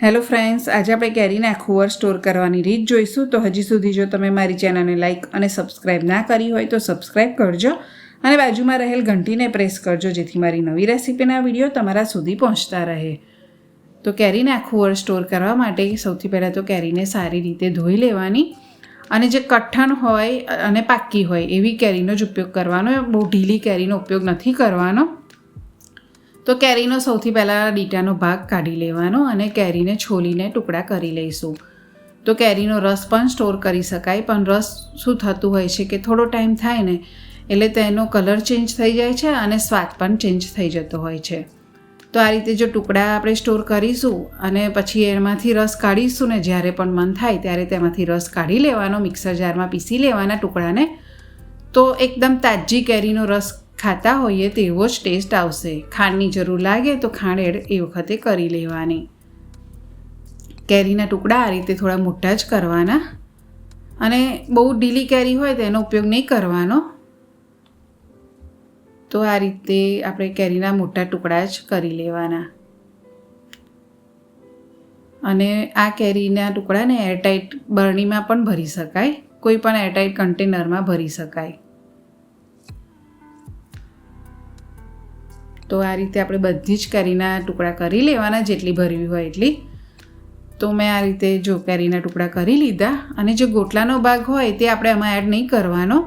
Hello friends આજે આપણે કેરીને આખું વર્ષ સ્ટોર કરવાની રીત જોઈશું. તો હજી સુધી જો તમે મારી ચેનલને લાઇક અને સબસ્ક્રાઇબ ના કરી હોય તો સબસ્ક્રાઇબ કરજો અને બાજુમાં રહેલ ઘંટીને પ્રેસ કરજો, જેથી મારી નવી રેસીપીના વીડિયો તમારા સુધી પહોંચતા રહે. તો કેરીને આખું વર્ષ સ્ટોર કરવા માટે સૌથી પહેલાં તો કેરીને સારી રીતે ધોઈ લેવાની અને જે કઠણ હોય અને પાકી હોય એવી કેરીનો જ ઉપયોગ કરવાનો. બહુ ઢીલી કેરીનો ઉપયોગ નથી કરવાનો. તો કેરીનો સૌથી પહેલાં ડીટાનો ભાગ કાઢી લેવાનો અને કેરીને છોલીને ટુકડા કરી લઈશું. તો કેરીનો રસ પણ સ્ટોર કરી શકાય, પણ રસ શું થતું હોય છે કે થોડો ટાઈમ થાય ને, એટલે તેનો કલર ચેન્જ થઈ જાય છે અને સ્વાદ પણ ચેન્જ થઈ જતો હોય છે. તો આ રીતે જો ટુકડા આપણે સ્ટોર કરીશું અને પછી એમાંથી રસ કાઢીશું ને, જ્યારે પણ મન થાય ત્યારે તેમાંથી રસ કાઢી લેવાનો, મિક્સર જારમાં પીસી લેવાના ટુકડાને, તો એકદમ તાજી કેરીનો રસ ખાતા હોઈએ તેવો જ ટેસ્ટ આવશે. ખાંડની જરૂર લાગે તો ખાંડ એડ એ વખતે કરી લેવાની. કેરીના ટુકડા આ રીતે થોડા મોટા જ કરવાના. અને બહુ ઢીલી કેરી હોય તેનો ઉપયોગ નહીં કરવાનો. તો આ રીતે આપણે કેરીના મોટા ટુકડા જ કરી લેવાના. અને આ કેરીના ટુકડાને એરટાઈટ બરણીમાં પણ ભરી શકાય. કોઈ પણ એરટાઈટ કન્ટેનરમાં ભરી શકાય. તો આ રીતે આપણે બધી જ કેરીના ટુકડા કરી લેવાના, જેટલી ભરવી હોય એટલી. તો મેં આ રીતે જો કેરીના ટુકડા કરી લીધા અને જે ગોટલાનો ભાગ હોય તે આપણે આમાં એડ નહીં કરવાનો.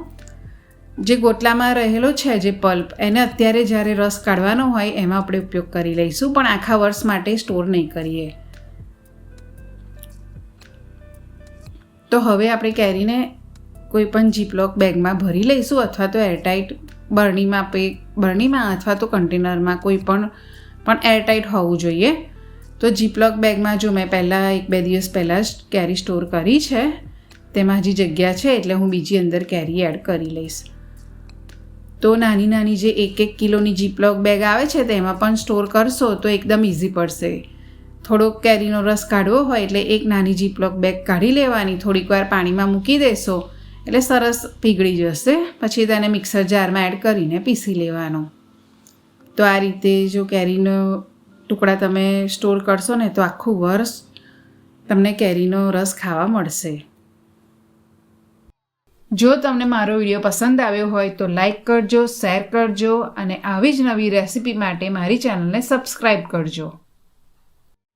જે ગોટલામાં રહેલો છે જે પલ્પ, એને અત્યારે જ્યારે રસ કાઢવાનો હોય એમાં આપણે ઉપયોગ કરી લઈશું, પણ આખા વર્ષ માટે સ્ટોર નહીં કરીએ. તો હવે આપણે કેરીને કોઈ પણ જીપલોક બેગમાં ભરી લઈશું અથવા તો એરટાઈટ બરણીમાં પે બરણીમાં અથવા તો કન્ટેનરમાં કોઈ પણ પણ એરટાઈટ હોવું જોઈએ. તો જીપલોક બેગમાં જો મેં પહેલાં એક બે દિવસ પહેલાં જ કેરી સ્ટોર કરી છે, તેમાં હજી જગ્યા છે એટલે હું બીજી અંદર કેરી એડ કરી લઈશ. તો નાની નાની જે એક એક કિલોની જીપલોક બેગ આવે છે તેમાં પણ સ્ટોર કરશો તો એકદમ ઇઝી પડશે. થોડોક કેરીનો રસ કાઢવો હોય એટલે એક નાની જીપલોક બેગ કાઢી લેવાની, થોડીક વાર પાણીમાં મૂકી દેશો. એટલે સરસ પીગળી જશે. પછી તેને મિક્સર જારમાં એડ કરીને પીસી લેવાનો. તો આ રીતે જો કેરીનો ટુકડા તમે સ્ટોર કરશો ને, તો આખું વર્ષ તમને કેરીનો રસ ખાવા મળશે. જો તમને મારો વીડિયો પસંદ આવ્યો હોય, તો લાઈક કરજો, શેર કરજો અને આવી જ નવી રેસિપી માટે મારી ચેનલને સબસ્ક્રાઈબ કરજો.